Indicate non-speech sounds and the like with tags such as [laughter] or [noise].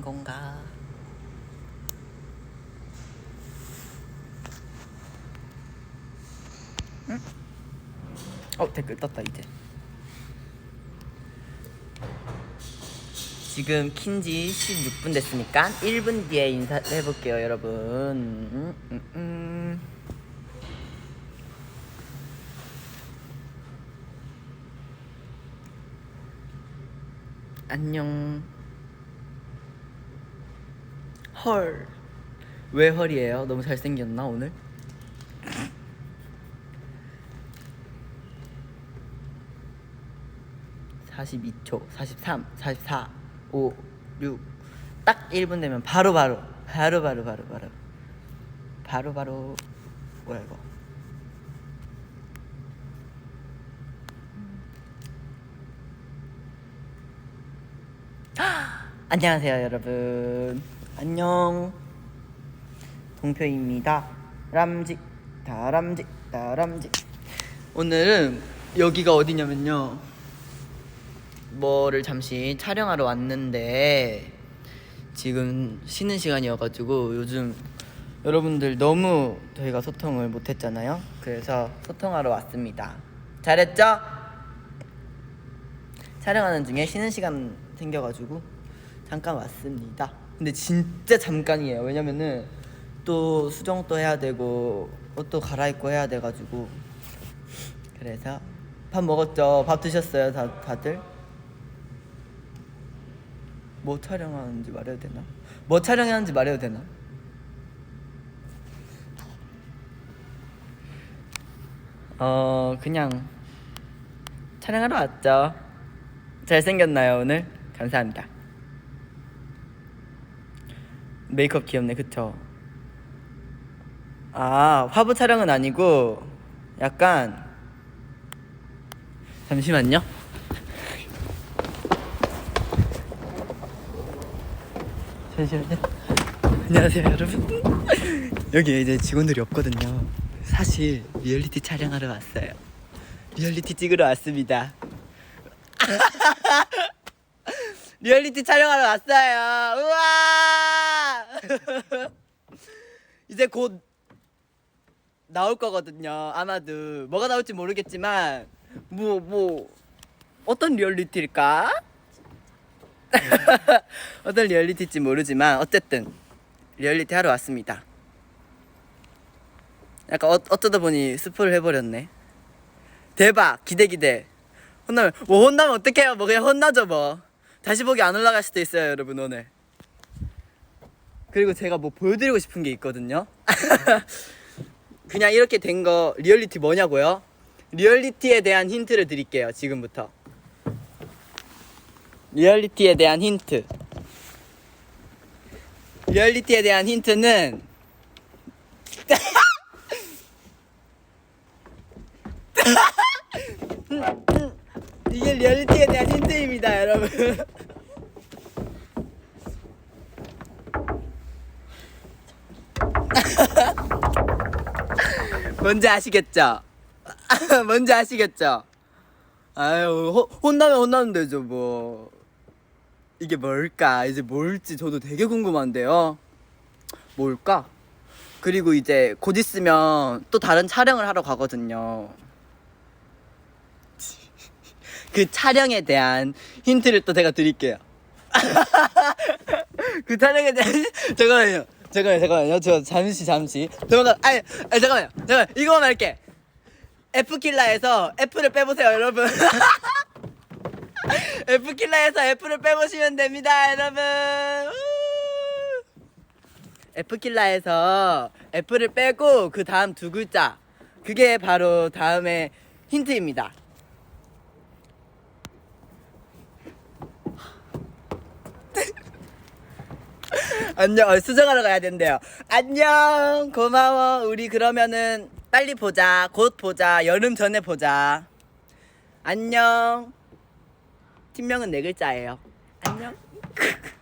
건가? 응? 어 댓글 떴다 이제. 지금 킨지 16분 됐으니까 1분 뒤에 인사를 해볼게요 여러분. 음, 음, 음. 안녕. 헐. 왜 헐이에요? 너무 잘생겼나 오늘? (42초) (43) (44) (5) (6) 딱 1분 되면 바로 바로 바로 바로 바로 바로 바로 바로 뭐야 이거 안녕하세요 여러분 안녕. 동표입니다. 람직 다람직 다람직 오늘은 여기가 어디냐면요. 뭐를 잠시 촬영하러 왔는데 지금 쉬는 시간이어가지고 요즘 여러분들 너무 저희가 소통을 못했잖아요. 그래서 소통하러 왔습니다. 잘했죠? 촬영하는 중에 쉬는 시간 생겨가지고 잠깐 왔습니다. 근데 진짜 잠깐이에요. 왜냐면은 또 수정도 해야 되고 옷도 갈아입고 해야 돼가지고 그래서 밥 먹었죠. 밥 드셨어요, 다, 다들? 뭐 촬영하는지 말해도 되나? 뭐 촬영하는지 말해도 되나? 어 그냥 촬영하러 왔죠. 잘생겼나요 오늘? 감사합니다. 메이크업 귀엽네 그쵸? 아 화보 촬영은 아니고 약간 잠시만요. 잠시만요. 안녕하세요 여러분. 여기 이제 직원들이 없거든요. 사실 리얼리티 촬영하러 왔어요. 리얼리티 찍으러 왔습니다. [laughs] 리얼리티 촬영하러 왔어요. 우와! [laughs] 이제 곧 나올 거거든요. 아마도 뭐가 나올지 모르겠지만 뭐 뭐 어떤 리얼리티일까? [laughs] 어떤 리얼리티일지 모르지만 어쨌든 리얼리티 하러 왔습니다. 약간 어, 어쩌다 보니 스포를 해버렸네. 대박 기대 기대. 혼나면 뭐 혼나면 어떡해요? 뭐 그냥 혼나죠 뭐. 다시 보기 안 올라갈 수도 있어요 여러분 오늘. 그리고 제가 뭐 보여드리고 싶은 게 있거든요. [laughs] 그냥 이렇게 된 거 리얼리티 뭐냐고요? 리얼리티에 대한 힌트를 드릴게요 지금부터. 리얼리티에 대한 힌트. 리얼리티에 대한 힌트는 [laughs] 이게 리얼리티에 대한 힌트입니다, 여러분. [laughs] 뭔지 아시겠죠? [laughs] 뭔지 아시겠죠? 아유, 호, 혼나면 혼나면 되죠, 뭐. 이게 뭘까? 이제 뭘지 저도 되게 궁금한데요. 뭘까? 그리고 이제 곧 있으면 또 다른 촬영을 하러 가거든요. [laughs] 그 촬영에 대한 힌트를 또 제가 드릴게요. [laughs] 그 촬영에 대한 잠깐만요. 잠깐만요. 잠깐만요. 저 잠시 잠시. 잠깐. 아니, 아니 잠깐만요. 잠깐. 이거만 할게. F킬라에서 F를 빼보세요, 여러분. [laughs] F킬라에서 F를 빼보시면 됩니다, 여러분. 우! F킬라에서 F를 빼고 그 다음 두 글자. 그게 바로 다음에 힌트입니다. 안녕. 어, 수정하러 가야 된대요. 안녕. 고마워. 우리 그러면은 빨리 보자. 곧 보자. 여름 전에 보자. 안녕. 팀명은 네 글자예요. 안녕 [laughs]